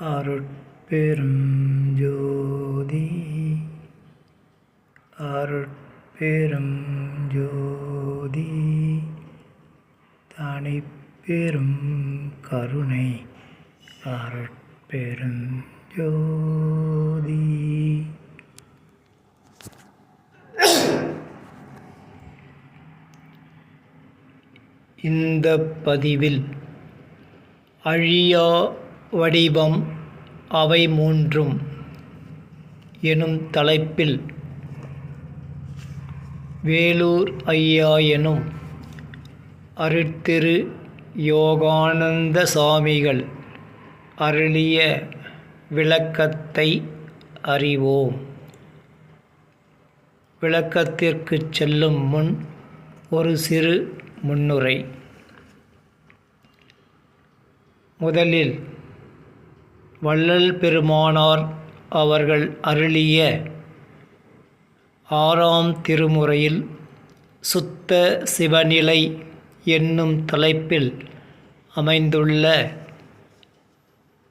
அருட்பெரும் ஜோதி அருட்பெரும் ஜோதி தனிப்பெரும் கருணை. அருட்பெரும் ஜோதி இந்த பதிவில் அழியா வடிவம் அவை மூன்றும். எனும் தலைப்பில் வேலூர் ஐயா எனும் அருட்திரு யோகானந்த சாமிகள் அருளிய விளக்கத்தை அறிவோம். விளக்கத்திற்கு செல்லும் முன் ஒரு சிறு முன்னுரை. முதலில் வள்ளல் பெருமானார் அவர்கள் அருளிய ஆறாம் திருமுறையில் சுத்த சிவநிலை என்னும் தலைப்பில் அமைந்துள்ள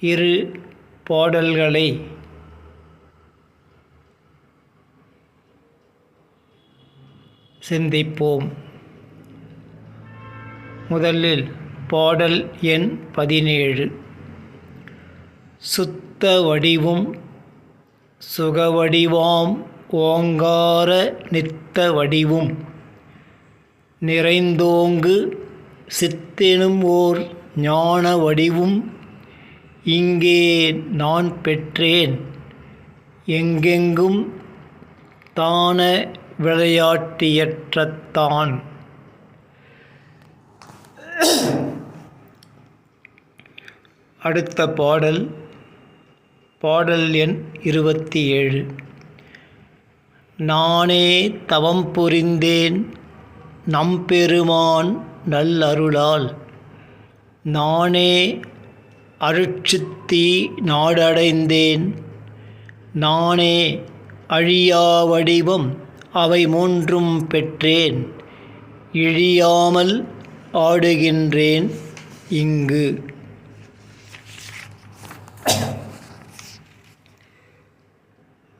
இரு பாடல்களை சிந்திப்போம். முதலில் பாடல் எண் பதினேழு. சுத்த வடிவும் சுகவடிவாம் ஓங்கார நித்த வடிவும் நிறைந்தோங்கு சித்தெனும் ஓர் ஞான வடிவும் இங்கே நான் பெற்றேன். எங்கெங்கும் தான விளையாட்டியற்றத்தான். அடுத்த பாடல் பாடல் எண் இருபத்தி ஏழு. நானே தவம் புரிந்தேன் நம்பெருமான் நல்லருளால். நானே அருட்சித்தி நாடடைந்தேன். நானே அழியா வடிவம் அவை மூன்றும் பெற்றேன். இழியாமல் ஆடுகின்றேன் இங்கு.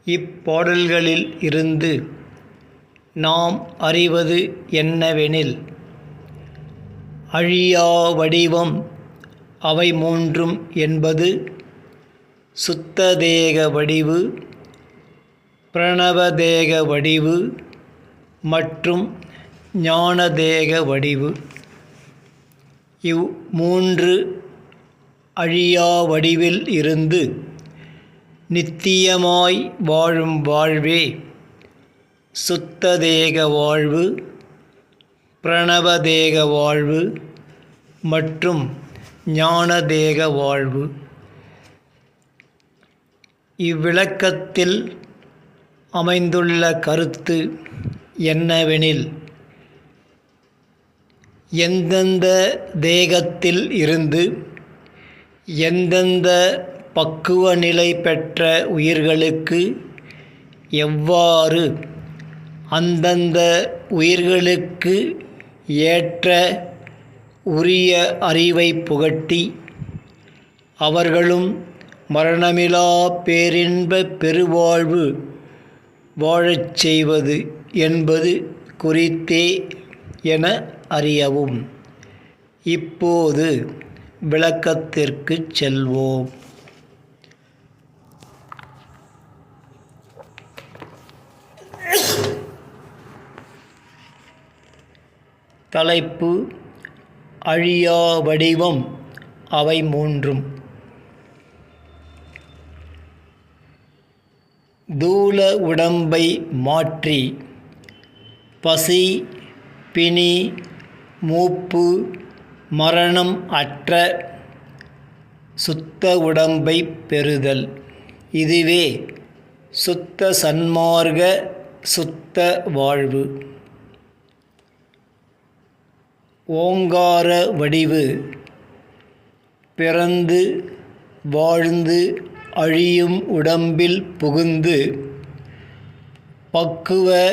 இப்பாடல்களில் இருந்து நாம் அறிவது என்னவெனில் அழியா வடிவம் அவை மூன்றும் என்பது சுத்ததேக வடிவு பிரணவதேக வடிவு மற்றும் ஞானதேக வடிவு. இவ் மூன்று அழியா வடிவில் இருந்து நித்தியமாய் வாழும் வாழ்வே. சுத்ததேக வாழ்வு பிரணவதேக வாழ்வு மற்றும் ஞானதேக வாழ்வு. இவ்விளக்கத்தில் அமைந்துள்ள கருத்து என்னவெனில் எந்தெந்த தேகத்தில் இருந்து எந்தெந்த பக்குவ நிலை பெற்ற உயிர்களுக்கு எவ்வாறு அந்தந்த உயிர்களுக்கு ஏற்ற உரிய அறிவை புகட்டி அவர்களும் மரணமிலா பேரின்ப பெருவாழ்வு வாழச் செய்வது என்பது குறித்தே என அறியவும். இப்போது விளக்கத்திற்கு செல்வோம். தலைப்பு அழியா வடிவம் அவை மூன்றும். தூல உடம்பை மாற்றி பசி பிணி மூப்பு மரணம் அற்ற சுத்த உடம்பை பெறுதல். இதுவே சுத்த சன்மார்க்க சுத்த வாழ்வு. ஓங்கார வடிவு. பிறந்து வாழ்ந்து அழியும் உடம்பில் புகுந்து பக்குவ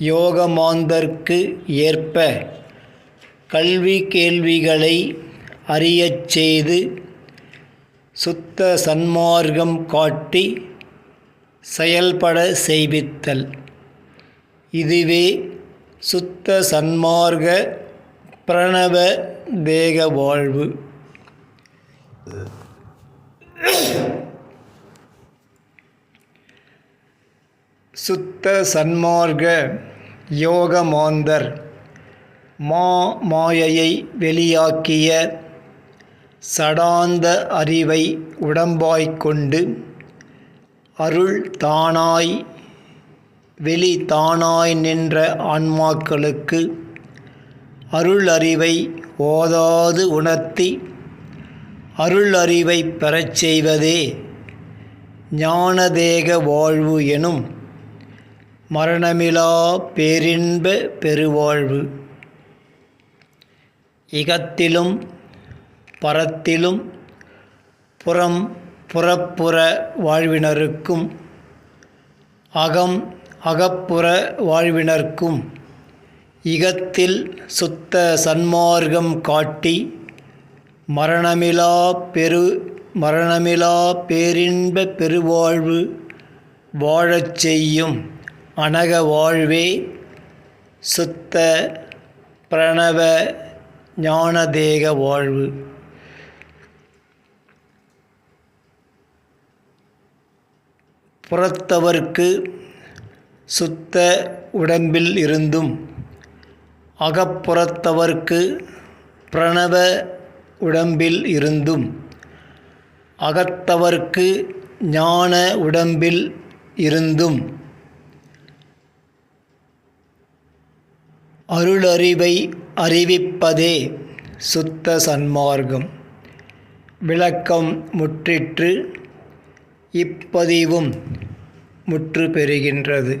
யோகமாந்தர்க்கு ஏற்ப கல்வி கேள்விகளை அறியச் செய்து சுத்த சன்மார்க்கம் காட்டி செயல்பட செய்வித்தல். இதுவே சுத்த சன்மார்க்க பிரணவ தேக வாழ்வு. சுத்த சன்மார்க யோக மாந்தர் மா மாயையை வெளியாக்கிய சடாந்த அறிவை உடம்பாய்க் கொண்டு அருள் தானாய் வெளி தானாய் நின்ற ஆன்மாக்களுக்கு அருள் அறிவை ஓதாது உணர்த்தி அருள் அறிவை பெறச் செய்வதே ஞானதேக வாழ்வு எனும் மரணமிலா பேரின்ப பெருவாழ்வு. இகத்திலும் பரத்திலும் புறம் புறப்புற வாழ்வினருக்கும் அகம் அகப்புற வாழ்வினர்க்கும் இகத்தில் சுத்த சன்மார்க்கம் காட்டி மரணமிலா பெரு மரணமிலா பேரின்ப பெருவாழ்வு வாழச் செய்யும் அனக வாழ்வே சுத்த பிரணவ ஞானதேக வாழ்வு. புறத்தவர்க்கு சுத்த உடம்பில் இருந்தும் அகப்புறத்தவர்க்கு பிரணவ உடம்பில் இருந்தும் அகத்தவர்க்கு ஞான உடம்பில் இருந்தும் அருளறிவை அறிவிப்பதே சுத்த சன்மார்க்கம். விளக்கம் முற்றிற்று இப்பதிவும் முற்று பெறுகின்றது